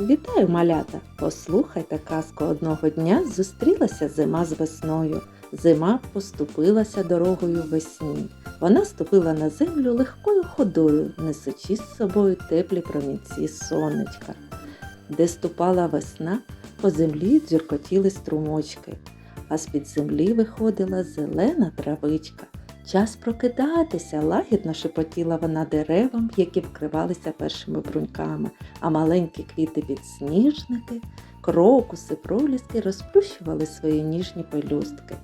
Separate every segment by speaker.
Speaker 1: Вітаю, малята! Послухайте казку одного дня зустрілася зима з весною. Зима поступилася дорогою весні. Вона ступила на землю легкою ходою, несучи з собою теплі промінці сонечка. Де ступала весна, по землі дзюркотіли струмочки, а з-під землі виходила зелена травичка. Час прокидатися, лагідно шепотіла вона деревам, які вкривалися першими бруньками, а маленькі квіти підсніжники, крокуси, проліски розплющували свої ніжні пелюстки.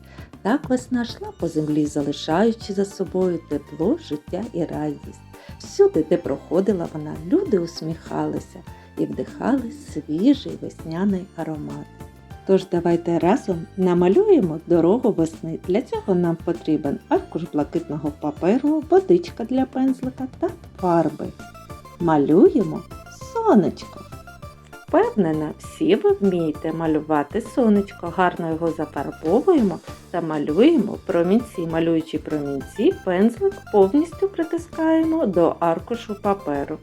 Speaker 1: Так весна йшла по землі, залишаючи за собою тепло, життя і радість. Всюди, де проходила вона, люди усміхалися і вдихали свіжий весняний аромат. Тож давайте разом намалюємо дорогу весни. Для цього нам потрібен аркуш блакитного паперу, водичка для пензлика та фарби. Малюємо сонечко. Впевнена, всі ви вмієте малювати сонечко, гарно його зафарбовуємо та малюємо промінці. Малюючи промінці, пензлик повністю притискаємо до аркушу паперу.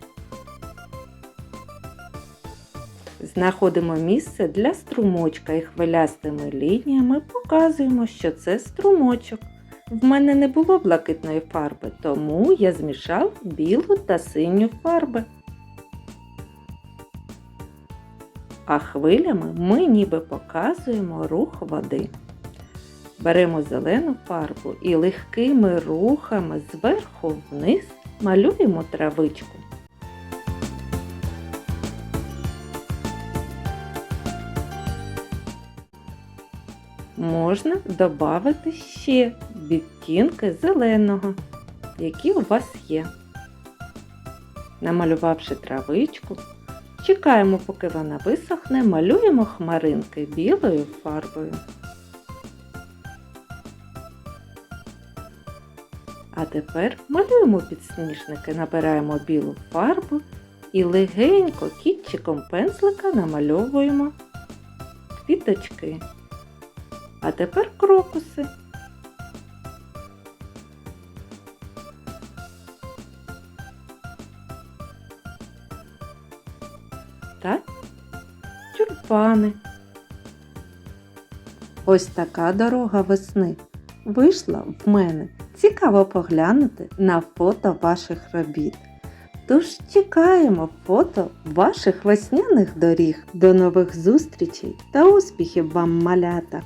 Speaker 1: Знаходимо місце для струмочка і хвилястими лініями показуємо, що це струмочок. В мене не було блакитної фарби, тому я змішав білу та синю фарби. А хвилями ми ніби показуємо рух води. Беремо зелену фарбу і легкими рухами зверху вниз малюємо травичку. Можна додати ще відтінки зеленого, які у вас є. Намалювавши травичку, чекаємо, поки вона висохне, малюємо хмаринки білою фарбою. А тепер малюємо підсніжники, набираємо білу фарбу і легенько кітчиком пензлика намальовуємо квіточки. А тепер крокуси. Та тюльпани. Ось така дорога весни вийшла в мене. Цікаво поглянути на фото ваших робіт. Тож чекаємо фото ваших весняних доріг. До нових зустрічей та успіхів вам, малята!